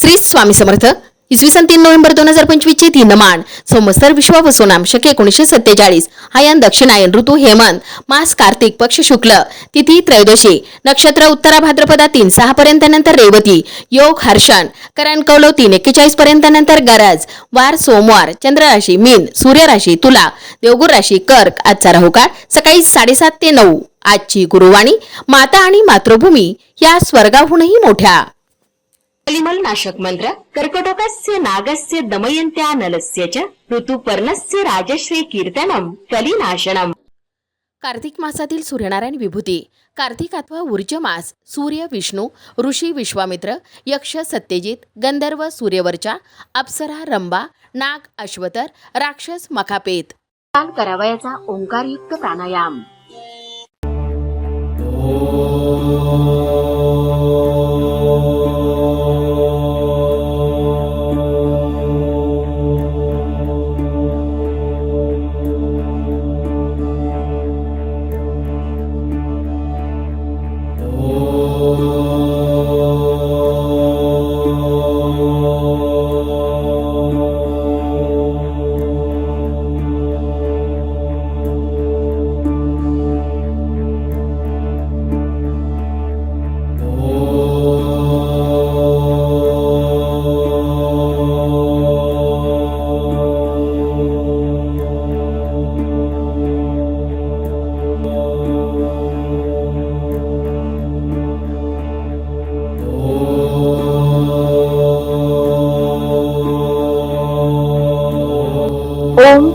श्री स्वामी समर्थ. इसवी सन तीन नोव्हेंबर दोन हजार पंचवीसची तीन मान संवत्सर विश्वावसुनाम शके एकोणीसशे सत्तेचाळीस. आयन दक्षिणायन ऋतू हेमंत. मास कार्तिक पक्ष शुक्ल. तिथी त्रयोदशी. नक्षत्र उत्तरा भाद्रपदा तीन सहा पर्यंत नंतर रेवती. योग हर्षण. करण कौलव तीन एक्केचाळीस पर्यंत नंतर गरज. वार सोमवार. चंद्र राशी मीन. सूर्य राशी तुला. देवगुर राशी कर्क. आजचा राहुकाळ सकाळी साडेसात ते नऊ. आजची गुरुवाणी माता आणि मातृभूमी. या स्वर्गाहूनही मोठ्या. कलिमल नाशक मंत्र कर्कटकस्य नागस्य दमयन्त्या नलस्य च ऋतुपर्णस्य राजश्री कीर्तनम कलिनाशनम. कार्तिक मासातील सूर्यनारायण विभूती. कार्तिक अथवा ऊर्ज मास सूर्य विष्णू ऋषी विश्वामित्र यक्ष सत्यजित गंधर्व सूर्यवर्चा अप्सरा रंबा नाग अश्वतर राक्षस मखापेत. करावयाचा ओंकारयुक्त प्राणायाम.